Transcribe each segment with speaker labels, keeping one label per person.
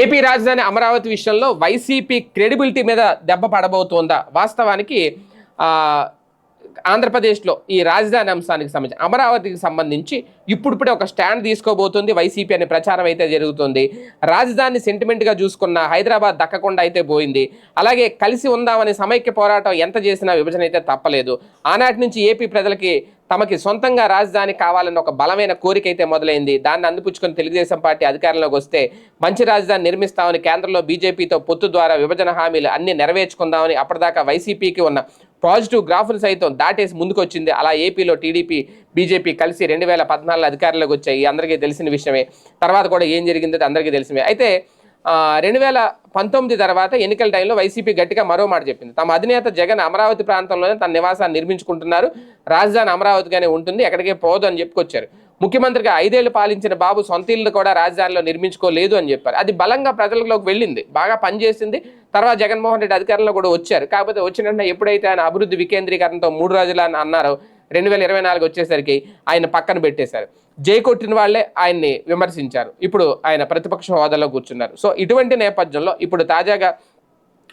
Speaker 1: AP రాజధాని అమరావతి విషయంలో YCP credibility మీద దెబ్బ పడబోతోందా? వాస్తవానికి ఆంధ్రప్రదేశ్లో ఈ రాజధాని అంశానికి సంబంధించి అమరావతికి సంబంధించి ఇప్పుడిప్పుడే ఒక స్టాండ్ తీసుకోబోతుంది వైసీపీ అనే ప్రచారం అయితే జరుగుతుంది. రాజధాని సెంటిమెంట్గా చూసుకున్న హైదరాబాద్ దక్కకుండా అయితే పోయింది. అలాగే కలిసి ఉందామనే సమైక్య పోరాటం ఎంత చేసినా విభజన అయితే తప్పలేదు. ఆనాటి నుంచి ఏపీ ప్రజలకి తమకి సొంతంగా రాజధాని కావాలన్న ఒక బలమైన కోరిక అయితే మొదలైంది. దాన్ని అందిపుచ్చుకుని తెలుగుదేశం పార్టీ అధికారంలోకి వస్తే మంచి రాజధాని నిర్మిస్తామని కేంద్రంలో బీజేపీతో పొత్తు ద్వారా విభజన హామీలు అన్ని నెరవేర్చుకుందామని అప్పటిదాకా వైసీపీకి ఉన్న పాజిటివ్ గ్రాఫ్లు సైతం దాటేసి ముందుకొచ్చింది. అలా ఏపీలో టీడీపీ బీజేపీ కలిసి రెండు వేల పద్నాలుగులో అధికారంలోకి వచ్చాయి. అందరికీ తెలిసిన విషయమే. తర్వాత కూడా ఏం జరిగిందో అందరికీ తెలిసినవే. అయితే రెండు వేల పంతొమ్మిది తర్వాత ఎన్నికల టైంలో వైసీపీ గట్టిగా మరో మాట చెప్పింది. తమ అధినేత జగన్ అమరావతి ప్రాంతంలోనే తన నివాసాన్ని నిర్మించుకుంటున్నారు. రాజధాని అమరావతిగానే ఉంటుంది. ఎక్కడికే పోదు అని చెప్పుకొచ్చారు. ముఖ్యమంత్రిగా ఐదేళ్ళు పాలించిన బాబు సొంత ఇల్లు కూడా రాజధానిలో నిర్మించుకోలేదు అని చెప్పారు. అది బలంగా ప్రజలలోకి వెళ్ళింది. బాగా పనిచేసింది. తర్వాత జగన్మోహన్ రెడ్డి అధికారంలో కూడా వచ్చారు. కాకపోతే వచ్చిన ఎప్పుడైతే ఆయన అభివృద్ధి వికేంద్రీకరణతో మూడు రోజులు అని అన్నారో రెండు వేల ఇరవై నాలుగు వచ్చేసరికి ఆయన పక్కన పెట్టేశారు. జై కొట్టిన వాళ్ళే ఆయన్ని విమర్శించారు. ఇప్పుడు ఆయన ప్రతిపక్ష హోదాలో కూర్చున్నారు. సో ఇటువంటి నేపథ్యంలో ఇప్పుడు తాజాగా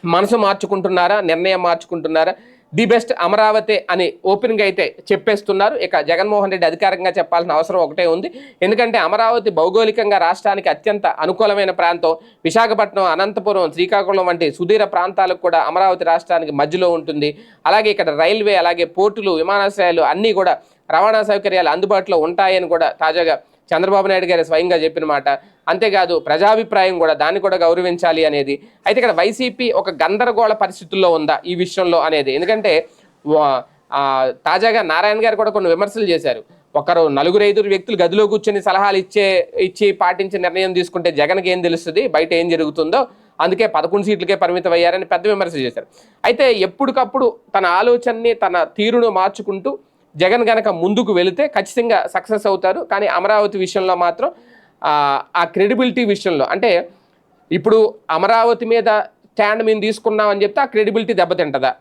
Speaker 1: మనసు మార్చుకుంటున్నారా? నిర్ణయం మార్చుకుంటున్నారా? ది బెస్ట్ అమరావతి అని ఓపెన్గా అయితే చెప్పేస్తున్నారు. ఇక జగన్మోహన్ రెడ్డి అధికారికంగా చెప్పాల్సిన అవసరం ఒకటే ఉంది. ఎందుకంటే అమరావతి భౌగోళికంగా రాష్ట్రానికి అత్యంత అనుకూలమైన ప్రాంతం విశాఖపట్నం అనంతపురం శ్రీకాకుళం వంటి సుదీర ప్రాంతాలకు కూడా అమరావతి రాష్ట్రానికి మధ్యలో ఉంటుంది. అలాగే ఇక్కడ రైల్వే అలాగే పోర్టులు విమానాశ్రయాలు అన్నీ కూడా రవాణా సౌకర్యాలు అందుబాటులో ఉంటాయని కూడా తాజాగా చంద్రబాబు నాయుడు గారు స్వయంగా చెప్పిన మాట. అంతేకాదు ప్రజాభిప్రాయం కూడా దాన్ని కూడా గౌరవించాలి అనేది. అయితే ఇక్కడ వైసీపీ ఒక గందరగోళ పరిస్థితుల్లో ఉందా ఈ విషయంలో అనేది? ఎందుకంటే వా- తాజాగా నారాయణ గారు కూడా కొన్ని విమర్శలు చేశారు. ఒకరు నలుగురు ఐదుగురు వ్యక్తులు గదిలో కూర్చొని సలహాలు ఇచ్చే ఇచ్చి పాటించే నిర్ణయం తీసుకుంటే జగన్కి ఏం తెలుస్తుంది? బయట ఏం జరుగుతుందో అందుకే పదకొండు సీట్లకే పరిమితం అయ్యారని పెద్ద విమర్శ చేశారు. అయితే ఎప్పటికప్పుడు తన ఆలోచనని తన తీరును మార్చుకుంటూ జగన్ గనక ముందుకు వెళితే ఖచ్చితంగా సక్సెస్ అవుతారు. కానీ అమరావతి విషయంలో మాత్రం ఆ, క్రెడిబిలిటీ విషయంలో అంటే ఇప్పుడు అమరావతి మీద స్టాండ్ మేము తీసుకున్నామని చెప్తే ఆ క్రెడిబిలిటీ దెబ్బతింటదా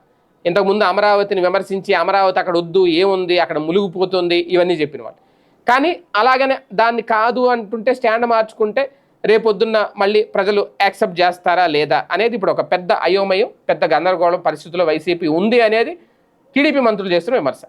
Speaker 1: ఇంతకుముందు అమరావతిని విమర్శించి అమరావతి అక్కడ వద్దు ఏముంది అక్కడ మునిగిపోతుంది ఇవన్నీ చెప్పిన వాళ్ళు కానీ అలాగనే దాన్ని కాదు అంటుంటే స్టాండ్ మార్చుకుంటే రేపొద్దున్న మళ్ళీ ప్రజలు యాక్సెప్ట్ చేస్తారా లేదా అనేది ఇప్పుడు ఒక పెద్ద అయోమయం పెద్ద గందరగోళం పరిస్థితుల్లో వైసీపీ ఉంది అనేది టీడీపీ మంత్రులు చేస్తున్న విమర్శ.